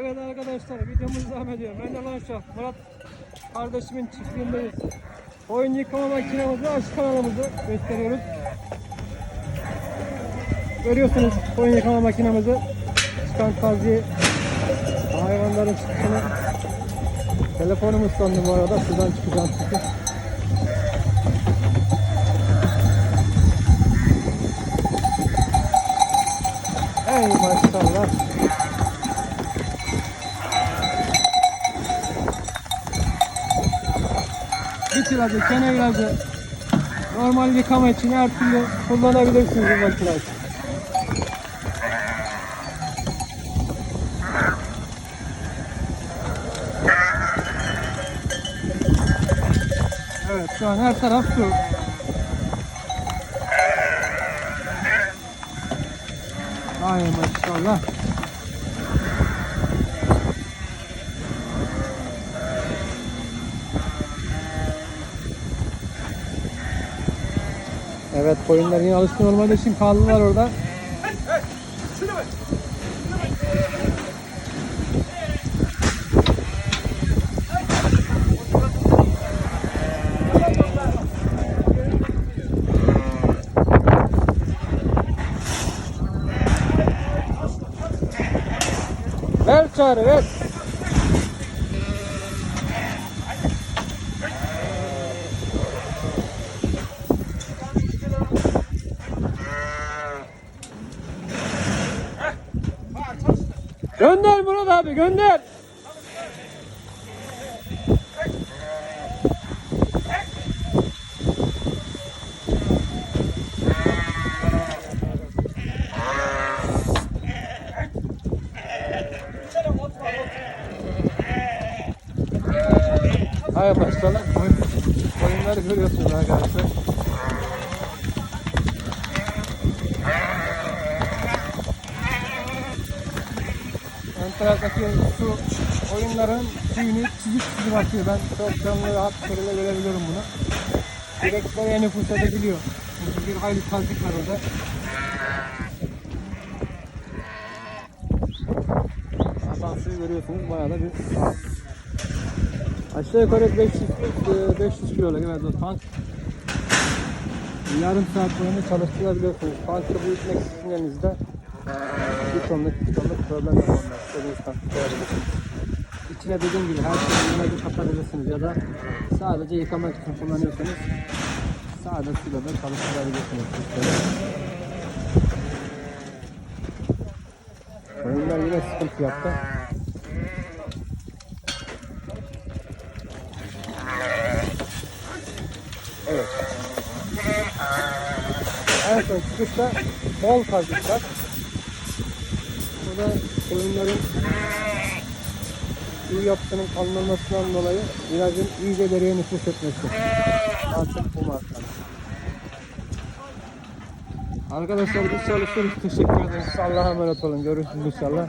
Evet arkadaşlar videomuz devam ediyor. Ben de Lanşa. Murat kardeşimin çiftliğindeyiz. Oyun yıkama makinamızı açık kanalımızı gösteriyoruz. Görüyorsunuz oyun yıkama makinamızı çıkan taziye hayvanların çıkışını telefonum ıslandı bu arada şuradan çıkacağım çünkü. Ey maşallah. Bit ilacı, ilacı, normal yıkama için her türlü kullanabilirsiniz bu makineyi. Evet şu an her taraf su. Ay maşallah. Evet koyunlar yine alışkın olmadığı için kaldılar orada. Ver çağrı ver. Gönder Murat abi gönder. Koyun, koyunları görüyorsunuz arkadaşlar. Taraftaki su oyunların suyunu çizik çizik atıyor. Ben çok canlı rahat şekilde görebiliyorum bunu. Direkt oraya nüfus edebiliyor. Çünkü bir hayli tazik var orada. Asan suyu görüyorsunuz bayağı da bir Aşağı yukarı 500, e, 500 kiloluk evet tank. Yarım saat boyunca çalıştırabiliyorsunuz. Tankı büyütmek sizin elinizde. Bir tonluk, iki tonluk problem onda. İstediğiniz tankı koyabilirsiniz. İçine dediğim gibi her şeyi yine kapatabilirsiniz ya da sadece yıkamak için kullanıyorsanız sade suyla da çalıştırabilirsiniz. Oyunlar yine sıkıntı yaptı. Evet. En son çıkışta bol kazıklar. Burada koyunların iyi yapısının kalınmasından dolayı ilacın iyice deriye nüfus etmesi. Artık bu markadan. Arkadaşlar biz çalışıyoruz. Teşekkür ederiz. Allah'a emanet olun. Görüşürüz inşallah.